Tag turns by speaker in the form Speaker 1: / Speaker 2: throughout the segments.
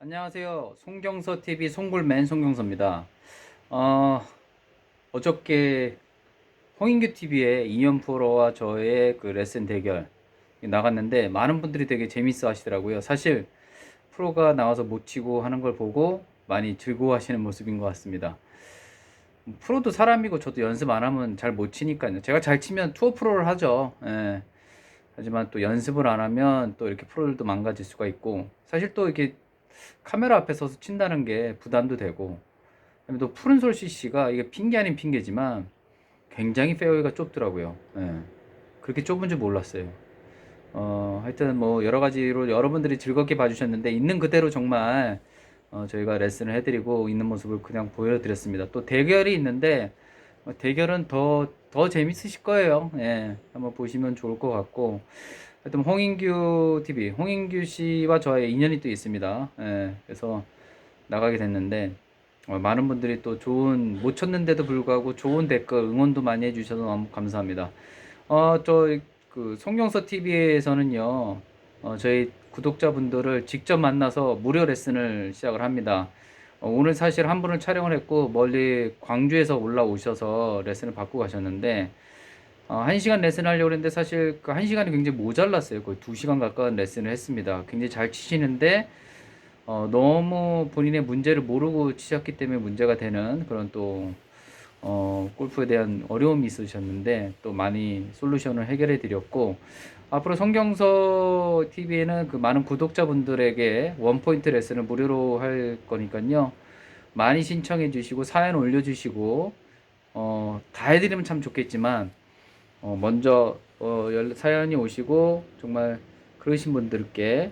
Speaker 1: 안녕하세요. 송경서 TV 송골맨 송경서입니다. 어, 어저께 홍인규 TV에 이현 프로와 저의 그 레슨 대결 나갔는데 많은 분들이 되게 재밌어 하시더라고요. 사실 프로가 나와서 못 치고 하는 걸 보고 많이 즐거워 하시는 모습인 것 같습니다. 프로도 사람이고 저도 연습 안 하면 잘 못 치니까요. 제가 잘 치면 투어 프로를 하죠. 예. 하지만 또 연습을 안 하면 또 이렇게 프로들도 망가질 수가 있고 사실 또 이렇게 카메라 앞에 서서 친다는 게 부담도 되고 또 푸른솔 CC가 이게 핑계 아닌 핑계지만 굉장히 페어웨이가 좁더라고요. 예. 그렇게 좁은 줄 몰랐어요. 어, 하여튼 뭐 여러 가지로 여러분들이 즐겁게 봐주셨는데 있는 그대로 정말 어, 저희가 레슨을 해드리고 있는 모습을 그냥 보여드렸습니다. 또 대결이 있는데 어, 대결은 더, 더 재밌으실 거예요. 예, 한번 보시면 좋을 것 같고. 하여튼 홍인규 TV, 홍인규 씨와 저의 인연이 또 있습니다. 예, 그래서 나가게 됐는데, 어, 많은 분들이 또 좋은, 못 쳤는데도 불구하고 좋은 댓글, 응원도 많이 해주셔서 너무 감사합니다. 어, 저, 그, 송경서 TV에서는요, 어, 저희 구독자분들을 직접 만나서 무료 레슨을 시작을 합니다. 어, 오늘 사실 한 분을 촬영을 했고 멀리 광주에서 올라오셔서 레슨을 받고 가셨는데 어, 한 시간 레슨 하려고 했는데 사실 그한 시간이 굉장히 모자랐어요. 거의 두 시간 가까운 레슨을 했습니다. 굉장히 잘 치시는데 어, 너무 본인의 문제를 모르고 치셨기 때문에 문제가 되는 그런 또 어, 골프에 대한 어려움이 있으셨는데 또 많이 솔루션을 해결해 드렸고 앞으로 성경서 TV에는 그 많은 구독자분들에게 원포인트 레슨을 무료로 할 거니까요. 많이 신청해 주시고 사연 올려 주시고 어, 다 해드리면 참 좋겠지만 어, 먼저 어, 연- 사연이 오시고 정말 그러신 분들께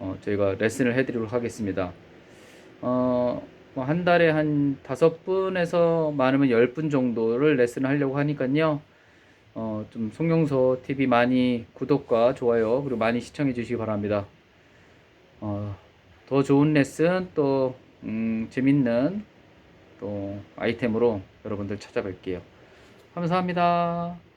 Speaker 1: 어, 저희가 레슨을 해드리도록 하겠습니다. 어, 뭐 한 달에 한 다섯 분에서 많으면 열 분 정도를 레슨을 하려고 하니까요. 어, 좀 송영서 TV 많이 구독과 좋아요 그리고 많이 시청해 주시기 바랍니다. 어, 더 좋은 레슨 또 음, 재밌는 또 아이템으로 여러분들 찾아뵐게요. 감사합니다.